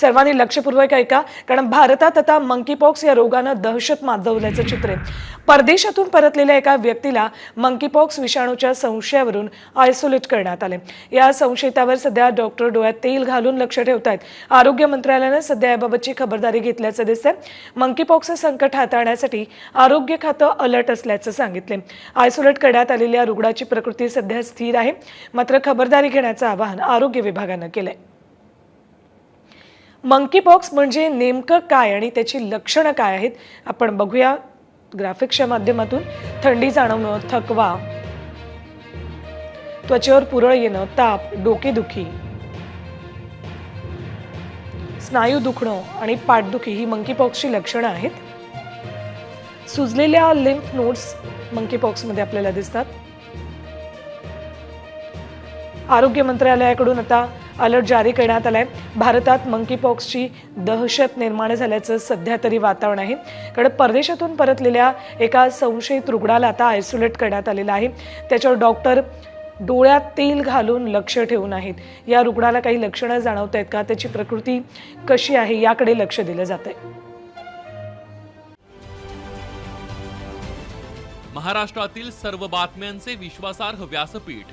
सर्वांनी लक्षपूर्वक ऐका कारण भारतात आता मंकीपॉक्स या रोगानं दहशत माजवल्याचं चित्र आहे. परदेशातून परतलेल्या एका व्यक्तीला मंकीपॉक्स विषाणूच्या संशयावरून आयसोलेट करण्यात आले या संशयितावर सध्या डॉक्टर डोळ्यात तेल घालून लक्ष ठेवत आहेत आरोग्य मंत्रालयानं सध्या याबाबतची खबरदारी घेतल्याचं दिसतंय. मंकीपॉक्सचं संकट हाताळण्यासाठी आरोग्य खातं अलर्ट असल्याचं सांगितले आयसोलेट करण्यात आलेल्या रुग्णाची प्रकृती सध्या स्थिर आहे. मात्र खबरदारी घेण्याचं आवाहन आरोग्य विभागानं केलंय. मंकीपॉक्स म्हणजे नेमकं काय आणि त्याची लक्षणं काय आहेत आपण बघूया ग्राफिक्सच्या माध्यमातून. थंडी जाणवणं थकवा. त्वचेवर पुरळ येणं ताप डोकेदुखी स्नायू दुखणं आणि पाठदुखी ही मंकीपॉक्सची लक्षणं आहेत. सुजलेल्या लिम्फ नोट्स मंकीपॉक्समध्ये आपल्याला दिसतात. आरोग्य मंत्रालयाकडून आता अलर्ट जारी करण्यात आला आहे भारतात मंकीपॉक्सची दहशत निर्माण झाल्याचं सध्या तरी वातावरण आहे. कारण परदेशातून परतलेल्या एका संशयित रुग्णाला आता आयसोलेट करण्यात आलेलं आहे. त्याच्यावर डॉक्टर डोळ्यात तेल घालून लक्ष ठेवून आहेत. या रुग्णाला काही लक्षणं जाणवत आहेत का? त्याची प्रकृती कशी आहे? याकडे लक्ष दिलं जात आहे महाराष्ट्रातील सर्व बातम्यांचे विश्वासार्ह व्यासपीठ.